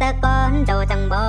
ต่กอนเจ้จังบ่